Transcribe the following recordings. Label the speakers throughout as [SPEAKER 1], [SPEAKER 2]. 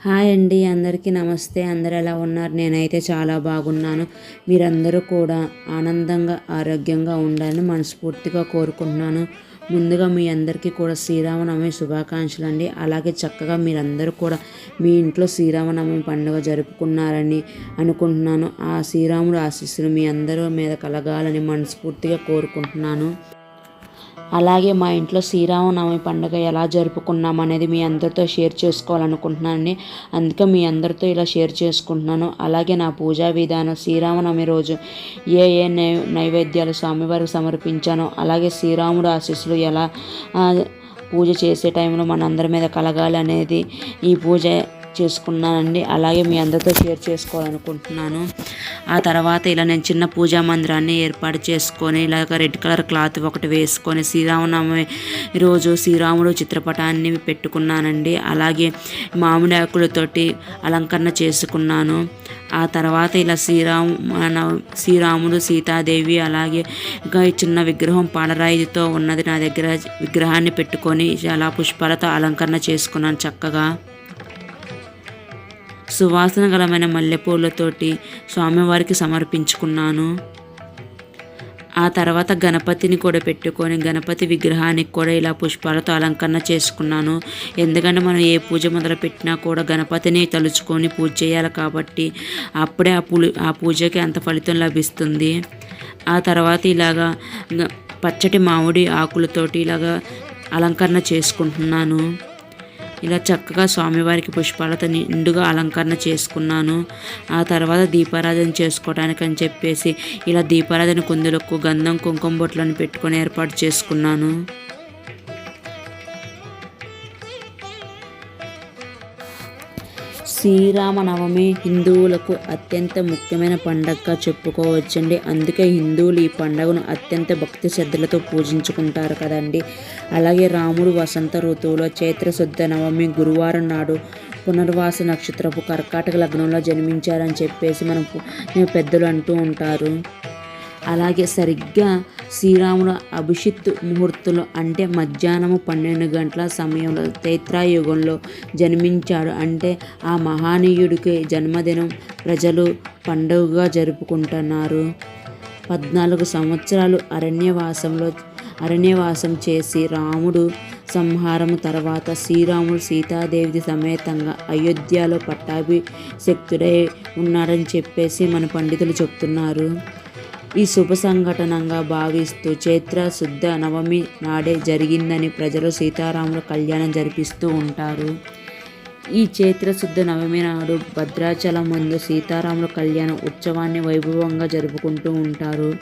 [SPEAKER 1] Hi అండి అందరికీ నమస్తే. అందరు ఎలా ఉన్నారు? నేనైతే చాలా బాగున్నాను. మీరందరూ కూడా ఆనందంగా ఆరోగ్యంగా ఉండాలని మనస్ఫూర్తిగా కోరుకుంటున్నాను. ముందుగా మీ అందరికీ కూడా శ్రీరామనవమి శుభాకాంక్షలు అండి అలాగే చక్కగా మీరందరూ కూడా మీ ఇంట్లో శ్రీరామనవమి పండుగ జరుపుకున్నారని అనుకుంటున్నాను. ఆ శ్రీరాముడు ఆశీస్సులు మీ అందరి మీద కలగాలని మనస్ఫూర్తిగా కోరుకుంటున్నాను. అలాగే మా ఇంట్లో శ్రీరామనవమి పండుగ ఎలా జరుపుకున్నాం అనేది మీ అందరితో షేర్ చేసుకోవాలనుకుంటున్నానండి. అందుకే మీ అందరితో ఇలా షేర్ చేసుకుంటున్నాను. అలాగే నా పూజా విధానం శ్రీరామనవమి రోజు ఏ ఏ నై నైవేద్యాలు స్వామివారికి సమర్పించానో అలాగే శ్రీరాముడు ఆశీస్సులు ఎలా పూజ చేసే టైంలో మనందరి మీద కలగాలి అనేది ఈ పూజ చేసుకున్నానండి. అలాగే మీ అందరితో షేర్ చేసుకోవాలనుకుంటున్నాను. ఆ తర్వాత ఇలా నేను చిన్న పూజా మందిరాన్ని ఏర్పాటు చేసుకొని ఇలాగ రెడ్ కలర్ క్లాత్ ఒకటి వేసుకొని శ్రీరామనవమి రోజు శ్రీరాముడు చిత్రపటాన్ని పెట్టుకున్నానండి. అలాగే మామిడి ఆకులతోటి అలంకరణ చేసుకున్నాను. ఆ తర్వాత ఇలా శ్రీరాము శ్రీరాముడు సీతాదేవి అలాగే ఇంకా చిన్న విగ్రహం పాడరాయితో ఉన్నది. నా దగ్గర విగ్రహాన్ని పెట్టుకొని చాలా పుష్పాలతో అలంకరణ చేసుకున్నాను చక్కగా. సువాసన గలమైన మల్లెపూలతోటి స్వామివారికి సమర్పించుకున్నాను. ఆ తర్వాత గణపతిని కూడా పెట్టుకొని గణపతి విగ్రహానికి కూడా ఇలా పుష్పాలతో అలంకరణ చేసుకున్నాను. ఎందుకంటే మనం ఏ పూజ మొదలు పెట్టినా కూడా గణపతిని తలుచుకొని పూజ చేయాలి కాబట్టి అప్పుడే ఆ పూలు ఆ పూజకి అంత ఫలితం లభిస్తుంది. ఆ తర్వాత ఇలాగా పచ్చటి మామిడి ఆకులతోటి ఇలాగా అలంకరణ చేసుకుంటున్నాను. ఇలా చక్కగా స్వామివారికి పుష్పాలతో నిండుగా అలంకరణ చేసుకున్నాను. ఆ తర్వాత దీపారాధన చేసుకోవడానికి అని చెప్పేసి ఇలా దీపారాధన కుందులకు గంధం కుంకుమ బొట్లను పెట్టుకొని ఏర్పాటు చేసుకున్నాను. శ్రీరామనవమి హిందువులకు అత్యంత ముఖ్యమైన పండగగా చెప్పుకోవచ్చండి. అందుకే హిందువులు ఈ పండుగను అత్యంత భక్తి శ్రద్ధలతో పూజించుకుంటారు కదండి. అలాగే రాముడు వసంత ఋతువులో చైత్రశుద్ధ నవమి గురువారం నాడు పునర్వాస నక్షత్రపు కర్కాటక లగ్నంలో జన్మించారని చెప్పేసి మనం పెద్దలు అంటూ ఉంటారు. అలాగే సరిగ్గా శ్రీరాముడు అభిషిత్ ముహూర్తంలో అంటే మధ్యాహ్నము పన్నెండు గంటల సమయంలో చైత్రయుగంలో జన్మించాడు. అంటే ఆ మహానీయుడికి జన్మదినం ప్రజలు పండుగగా జరుపుకుంటున్నారు. పద్నాలుగు సంవత్సరాలు అరణ్యవాసంలో అరణ్యవాసం చేసి రాముడు సంహారం తర్వాత శ్రీరాముడు సీతాదేవి సమేతంగా అయోధ్యలో పట్టాభి శక్తుడై ఉన్నారని చెప్పేసి మన పండితులు చెప్తున్నారు. ఈ శుభ సంఘటనగా భావిస్తూ చైత్ర శుద్ధ నవమి నాడే జరిగిందని ప్రజలు సీతారాముల కళ్యాణం జరిపిస్తూ ఉంటారు. ఈ చైత్ర శుద్ధ నవమి నాడు భద్రాచలం ముందు సీతారాముల కళ్యాణ ఉత్సవాన్ని వైభవంగా జరుపుకుంటూ ఉంటారు.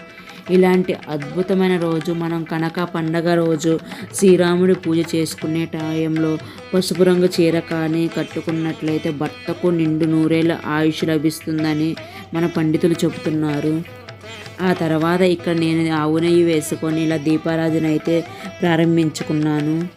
[SPEAKER 1] ఇలాంటి అద్భుతమైన రోజు మనం కనక పండగ రోజు శ్రీరాముడి పూజ చేసుకునే టైంలో పసుపు రంగు చీర కానీ కట్టుకున్నట్లయితే భర్తకు నిండు నూరేళ్ళ ఆయుష్ లభిస్తుందని మన పండితులు చెబుతున్నారు. ఆ తర్వాత ఇక్కడ నేను ఆవు నెయ్యి వేసుకొని ఇలా దీపారాధన అయితే ప్రారంభించుకున్నాను.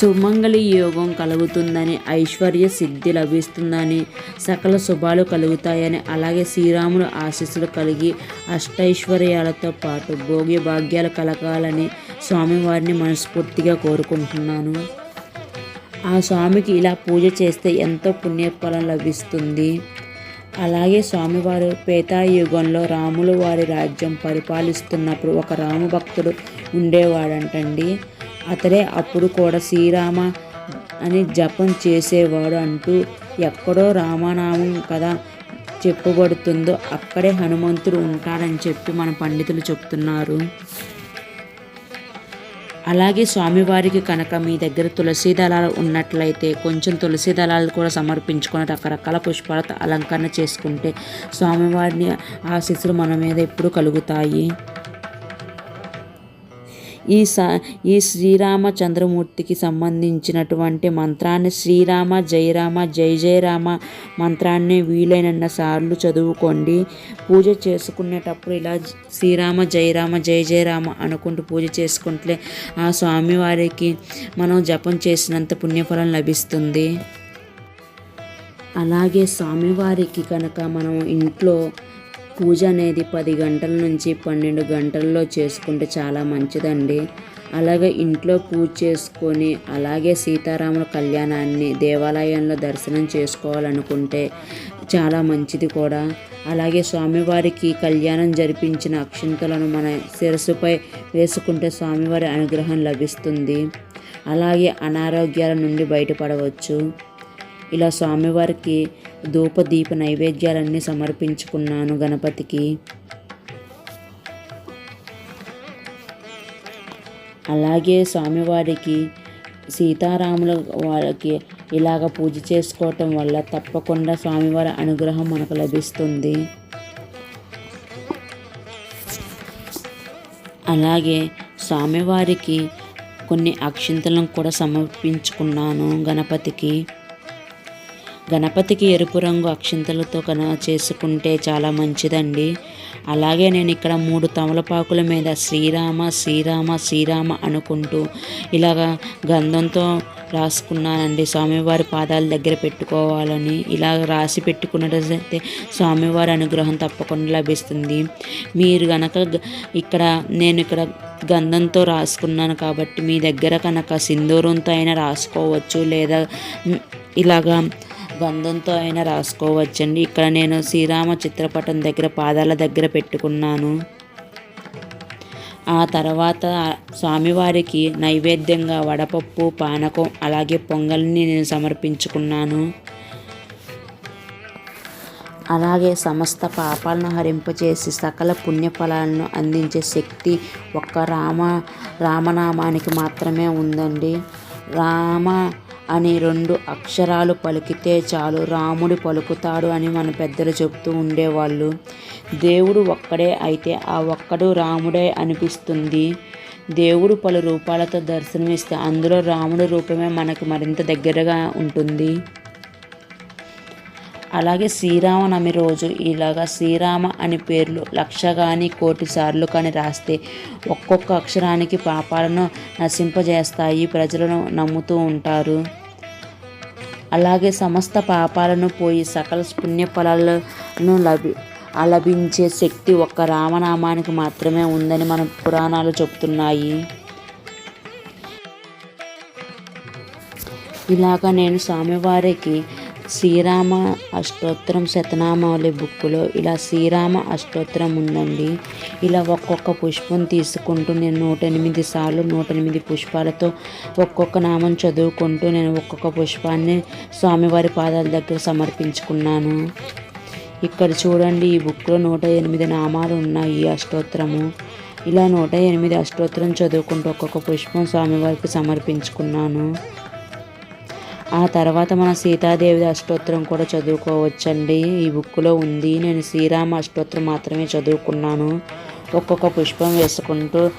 [SPEAKER 1] సుమంగళి యోగం కలుగుతుందని ఐశ్వర్య సిద్ధి లభిస్తుందని సకల శుభాలు కలుగుతాయని అలాగే శ్రీరాముడు ఆశీస్సులు కలిగి అష్టైశ్వర్యాలతో పాటు భోగ్య భాగ్యాలు కలగాలని స్వామివారిని మనస్ఫూర్తిగా కోరుకుంటున్నాను. ఆ స్వామికి ఇలా పూజ చేస్తే ఎంతో పుణ్యఫలం లభిస్తుంది. అలాగే స్వామివారు యుగంలో రాములు వారి రాజ్యం పరిపాలిస్తున్నప్పుడు ఒక రాము భక్తుడు ఉండేవాడంటండి. అతడే అప్పుడు కూడా శ్రీరామ అని జపం చేసేవాడు అంటూ ఎక్కడో రామనామం కదా చెప్పబడుతుందో అక్కడే హనుమంతుడు ఉంటాడని చెప్పి మన పండితులు చెప్తున్నారు. అలాగే స్వామివారికి కనుక మీ దగ్గర తులసి దళాలు ఉన్నట్లయితే కొంచెం తులసి దళాలు కూడా సమర్పించుకొని రకరకాల పుష్పాలతో అలంకరణ చేసుకుంటే స్వామివారిని ఆశీస్సులు మన మీద ఎప్పుడు కలుగుతాయి. ఈ స ఈ శ్రీరామచంద్రమూర్తికి సంబంధించినటువంటి మంత్రాన్ని శ్రీరామ జయరామ జయ జయరామ మంత్రాన్ని వీలైనన్న సార్లు చదువుకోండి. పూజ చేసుకునేటప్పుడు ఇలా శ్రీరామ జయరామ జయ జయరామ అనుకుంటూ పూజ చేసుకుంటే ఆ స్వామివారికి మనం జపం చేసినంత పుణ్యఫలం లభిస్తుంది. అలాగే స్వామివారికి కనుక మనం ఇంట్లో పూజ అనేది పది గంటల నుంచి పన్నెండు గంటల్లో చేసుకుంటే చాలా మంచిదండి. అలాగే ఇంట్లో పూజ చేసుకొని అలాగే సీతారాముల కళ్యాణాన్ని దేవాలయంలో దర్శనం చేసుకోవాలనుకుంటే చాలా మంచిది కూడా. అలాగే స్వామివారికి కళ్యాణం జరిపించిన అక్షింతలను మన శిరస్సుపై వేసుకుంటే స్వామివారి అనుగ్రహం లభిస్తుంది. అలాగే అనారోగ్యాల నుండి బయటపడవచ్చు. ఇలా స్వామివారికి ధూప దీప నైవేద్యాలన్నీ సమర్పించుకున్నాను గణపతికి. అలాగే స్వామివారికి సీతారాముల వారికి ఇలాగ పూజ చేసుకోవటం వల్ల తప్పకుండా స్వామివారి అనుగ్రహం మనకు లభిస్తుంది. అలాగే స్వామివారికి కొన్ని అక్షింతలను కూడా సమర్పించుకున్నాను గణపతికి. గణపతికి ఎరుపు రంగు అక్షింతలతో కన చేసుకుంటే చాలా మంచిదండి. అలాగే నేను ఇక్కడ మూడు తమలపాకుల మీద శ్రీరామ శ్రీరామ శ్రీరామ అనుకుంటూ ఇలాగా గంధంతో రాసుకున్నానండి. స్వామివారి పాదాల దగ్గర పెట్టుకోవాలని ఇలా రాసి పెట్టుకున్నట్లయితే స్వామివారి అనుగ్రహం తప్పకుండా లభిస్తుంది. మీరు కనుక ఇక్కడ నేను ఇక్కడ గంధంతో రాసుకున్నాను కాబట్టి మీ దగ్గర కనుక సింధూరంతో అయినా రాసుకోవచ్చు లేదా ఇలాగా గంధంతో అయినా రాసుకోవచ్చండి. ఇక్కడ నేను శ్రీరామ చిత్రపటం దగ్గర పాదాల దగ్గర పెట్టుకున్నాను. ఆ తర్వాత స్వామివారికి నైవేద్యంగా వడపప్పు పానకం అలాగే పొంగల్ని నేను సమర్పించుకున్నాను. అలాగే సమస్త పాపాలను హరింపచేసి సకల పుణ్యఫలాలను అందించే శక్తి ఒక్క రామ రామనామానికి మాత్రమే ఉందండి. రామ అని రెండు అక్షరాలు పలికితే చాలు రాముడు పలుకుతాడు అని మన పెద్దలు చెప్తూ ఉండేవాళ్ళు. దేవుడు ఒక్కడే అయితే ఆ ఒక్కడు రాముడే అనిపిస్తుంది. దేవుడు పలు రూపాలతో దర్శనమిస్తే అందులో రాముడి రూపమే మనకు మరింత దగ్గరగా ఉంటుంది. అలాగే శ్రీరామనవమి రోజు ఇలాగా శ్రీరామ అని పేర్లు లక్ష కానీ కోటి సార్లు కానీ రాస్తే ఒక్కొక్క అక్షరానికి పాపాలను నశింపజేస్తాయి. ప్రజలను నమ్ముతూ ఉంటారు. అలాగే సమస్త పాపాలను పోయి సకల పుణ్యఫలాలను లభి లభించే శక్తి ఒక్క రామనామానికి మాత్రమే ఉందని మన పురాణాలు చెప్తున్నాయి. ఇలాగ నేను స్వామివారికి శ్రీరామ అష్టోత్తరం శతనామావళి బుక్లో ఇలా శ్రీరామ అష్టోత్తరం ఉందండి. ఇలా ఒక్కొక్క పుష్పం తీసుకుంటూ నేను నూట ఎనిమిది సార్లు నూట ఎనిమిది పుష్పాలతో ఒక్కొక్క నామం చదువుకుంటూ నేను ఒక్కొక్క పుష్పాన్ని స్వామివారి పాదాల దగ్గర సమర్పించుకున్నాను. ఇక్కడ చూడండి ఈ బుక్లో నూట ఎనిమిది నామాలు ఉన్నాయి ఈ అష్టోత్తరము. ఇలా నూట ఎనిమిది అష్టోత్తరం చదువుకుంటూ ఒక్కొక్క పుష్పం స్వామివారికి సమర్పించుకున్నాను. ఆ తర్వాత మన సీతాదేవి అష్టోత్తరం కూడా చదువుకోవచ్చండి. ఈ బుక్లో ఉంది. నేను శ్రీరామ అష్టోత్తరం మాత్రమే చదువుకున్నాను. ఒక్కొక్క పుష్పం వేసుకుంటూ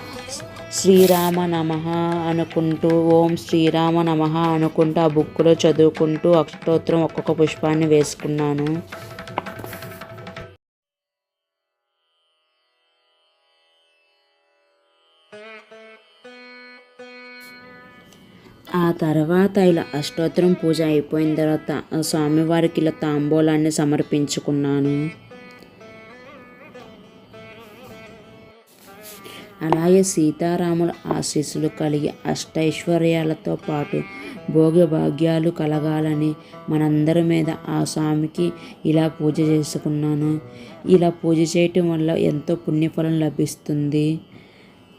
[SPEAKER 1] శ్రీరామ నమ అనుకుంటూ ఓం శ్రీరామ నమ అనుకుంటూ ఆ బుక్లో చదువుకుంటూ అష్టోత్తరం ఒక్కొక్క పుష్పాన్ని వేసుకున్నాను. తర్వాత ఇలా అష్టోత్తరం పూజ అయిపోయిన తర్వాత స్వామివారికి ఇలా తాంబూలాన్ని సమర్పించుకున్నాను. అలాగే సీతారాముల ఆశీస్సులు కలిగి అష్టైశ్వర్యాలతో పాటు భోగభాగ్యాలు కలగాలని మనందరి మీద ఆ స్వామికి ఇలా పూజ చేసుకున్నాను. ఇలా పూజ చేయటం వల్ల ఎంతో పుణ్యఫలం లభిస్తుంది.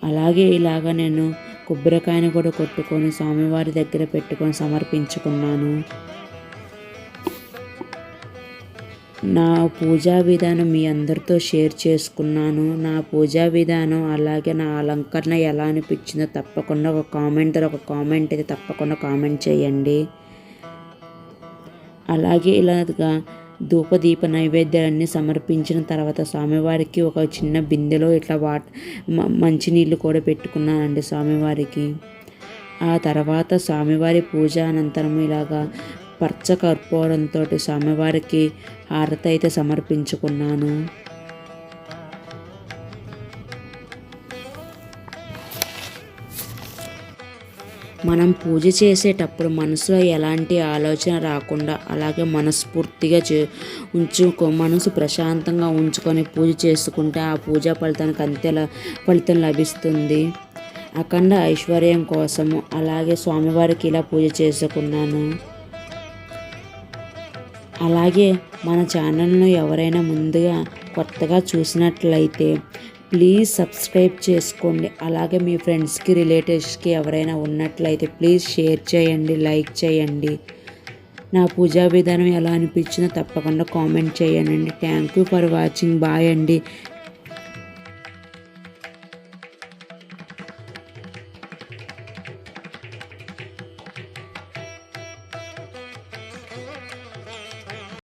[SPEAKER 1] అలాగే ఇలాగ నేను కొబ్బరికాయను కూడా కొట్టుకొని స్వామివారి దగ్గర పెట్టుకొని సమర్పించుకున్నాను. నా పూజా విధానం మీ అందరితో షేర్ చేసుకున్నాను. నా పూజా విధానం అలాగే నా అలంకరణ ఎలా అనిపించిందో తప్పకుండా ఒక కామెంట్ ఒక కామెంట్ అయితే తప్పకుండా కామెంట్ చేయండి. అలాగే ఇలాగా ధూపదీప నైవేద్యాలన్నీ సమర్పించిన తర్వాత స్వామివారికి ఒక చిన్న బిందెలో ఇట్లా వాట్ మంచినీళ్ళు కూడా పెట్టుకున్నానండి స్వామివారికి. ఆ తర్వాత స్వామివారి పూజ అనంతరం ఇలాగా పచ్చ కర్పూరంతో స్వామివారికి హారతి అయితే సమర్పించుకున్నాను. మనం పూజ చేసేటప్పుడు మనసులో ఎలాంటి ఆలోచన రాకుండా అలాగే మనస్ఫూర్తిగా చే ఉంచుకో మనసు ప్రశాంతంగా ఉంచుకొని పూజ చేసుకుంటే ఆ పూజా ఫలితానికి అంతే ఫలితం లభిస్తుంది. అఖండ ఐశ్వర్యం కోసము అలాగే స్వామివారికి ఇలా పూజ చేసుకున్నాను. అలాగే మన ఛానల్ను ఎవరైనా ముందుగా కొత్తగా చూసినట్లయితే ప్లీజ్ సబ్స్క్రైబ్ చేసుకోండి. అలాగే మీ ఫ్రెండ్స్కి రిలేటివ్స్కి ఎవరైనా ఉన్నట్లయితే ప్లీజ్ షేర్ చేయండి లైక్ చేయండి. నా పూజా విధానం ఎలా అనిపించిందో తప్పకుండా కామెంట్ చేయండి. Thank you for watching bye అండి.